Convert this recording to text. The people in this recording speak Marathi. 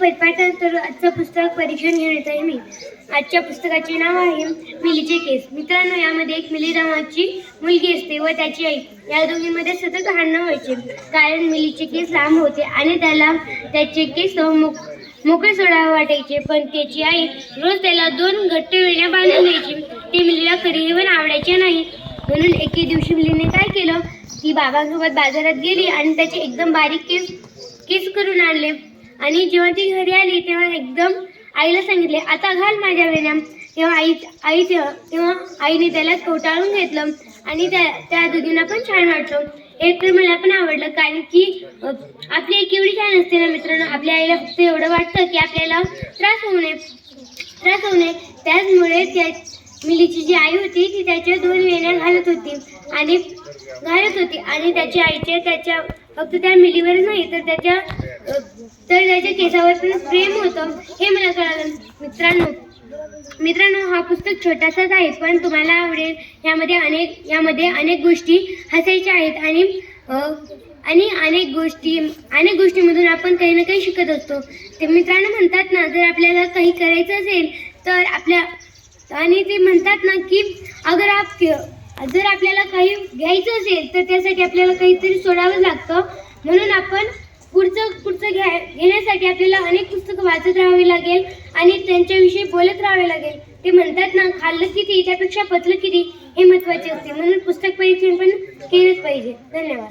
तर आजचं पुस्तक परीक्षण घेऊन येत आहे मी. आजच्या पुस्तकाचे नाव आहे मिलीचे केस. मित्रांनो यामध्ये एक मिली नावाची मुलगी असते व त्याची आई. या दोघींमध्ये सतत हाणणं व्हायचे. कारण मिलीचे केस लांब होते आणि त्याला त्याचे केस मोक मोकळे सोडावे वाटायचे. पण त्याची आई रोज त्याला दोन घट्ट वेण्या बांधून द्यायची. ते मिलीला कधीही पण आवडायचे नाही. म्हणून एके दिवशी मिलीने काय केलं? ती बाबांसोबत बाजारात गेली आणि त्याचे एकदम बारीक केस केस करून आणले. आणि जेव्हा ती घरी आली तेव्हा एकदम आईला सांगितले आता घाल माझ्या वेण्या. तेव्हा आई आई तेव्हा तेव्हा आईने त्याला कोटाळून घेतलं आणि त्या त्या दुधींना पण छान वाटलं. हे तर मला पण आवडलं कारण की आपली एक एवढी छान असते ना मित्रांनो. आपल्या आईला फक्त एवढं वाटतं की आपल्याला त्रास होऊ नये. त्रास होऊ नये. त्याचमुळे त्या मिलीची जी आई होती ती त्याच्या दोन वेण्या घालत होती आणि घालत होती. आणि त्याच्या आईचे त्याच्या फक्त त्या मिलीवरच नाही तर त्याच्या तर त्याच्या केसावर पण प्रेम होतं. हे मला कळालं. मित्रांनो मित्रांनो हा पुस्तक छोटासाच आहे पण तुम्हाला आवडेल. यामध्ये अनेक यामध्ये अनेक गोष्टी हसायच्या आहेत आणि आणि अनेक गोष्टी अनेक गोष्टीमधून आपण काही ना काही शिकत असतो. ते मित्रांनो म्हणतात ना जर आपल्याला काही करायचं असेल तर आपल्या आणि ते म्हणतात ना की अगर आप जर आपल्याला काही घ्यायचं असेल तर त्यासाठी आपल्याला काहीतरी सोडावं लागतं. म्हणून आपण पुढचं पुढचं घ्या घेण्यासाठी आपल्याला अनेक पुस्तकं वाचत राहावी लागेल आणि त्यांच्याविषयी बोलत राहावे लागेल. ते म्हणतात ना खाल्लं किती त्यापेक्षा पचलं किती हे महत्त्वाचे असते. म्हणून पुस्तक परीक्षण पण केलंच पाहिजे. धन्यवाद.